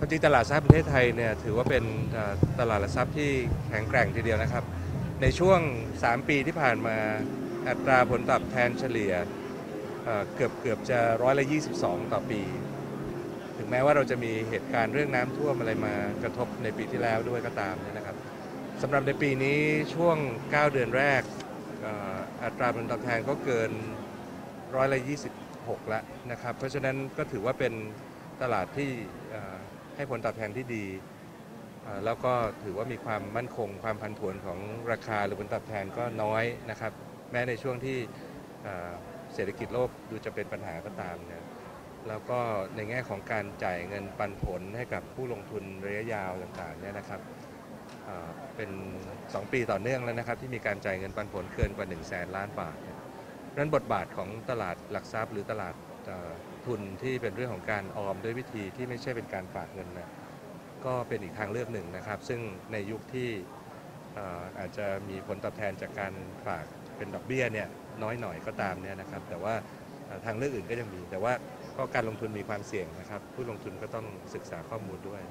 จริงตลาดทรัพย์ประเทศไทยเนี่ยถือว่าเป็นตลาดหลักทรัพย์ที่แข็งแกร่งทีเดียวนะครับ ในช่วง 3 ปีที่ผ่านมาอัตราผลตอบแทนเฉลี่ยเกือบเกือบจะร้อยละ22 ต่อปี ถึงแม้ว่าเราจะมีเหตุการณ์เรื่องน้ำท่วมอะไรมากระทบในปีที่แล้วด้วยก็ตามนนะครับสำหรับในปีนี้ช่วง 9 เดือนแรกอัตราผลตอบแทนก็เกินร้อยละ26แล้วนะครับ เพราะฉะนั้นก็ถือว่าเป็นตลาดที่ ให้ผลตอบแทนที่ดี แล้วก็ถือว่ามีความมั่นคง ความผันผวนของราคาหรือผลตอบแทนก็น้อยนะครับ แม้ในช่วงที่เศรษฐกิจโลกดูจะเป็นปัญหาก็ตามเนี่ยแล้วก็ในแง่ของการจ่ายเงินปันผลให้กับผู้ลงทุนระยะยาวต่างๆเนี่ยนะครับเป็น 2 ปีต่อเนื่องแล้วนะครับ ที่มีการจ่ายเงินปันผลเกินกว่า 1 0 0 0 0แสนล้านบาทนั้นบทบาทของตลาดหลักทรัพย์หรือตลาด ทุนที่เป็นเรื่องของการออมด้วยวิธีที่ไม่ใช่เป็นการฝากเงินนะก็เป็นอีกทางเลือกหนึ่งนะครับ ซึ่งในยุคที่อาจจะมีผลตอบแทนจากการฝากเป็นดอกเบี้ยเนี่ยน้อยหน่อยก็ตามเนี่ยนะครับ แต่ว่าทางเลือกอื่นก็ยังมี แต่ว่าก็การลงทุนมีความเสี่ยงนะครับ ผู้ลงทุนก็ต้องศึกษาข้อมูลด้วย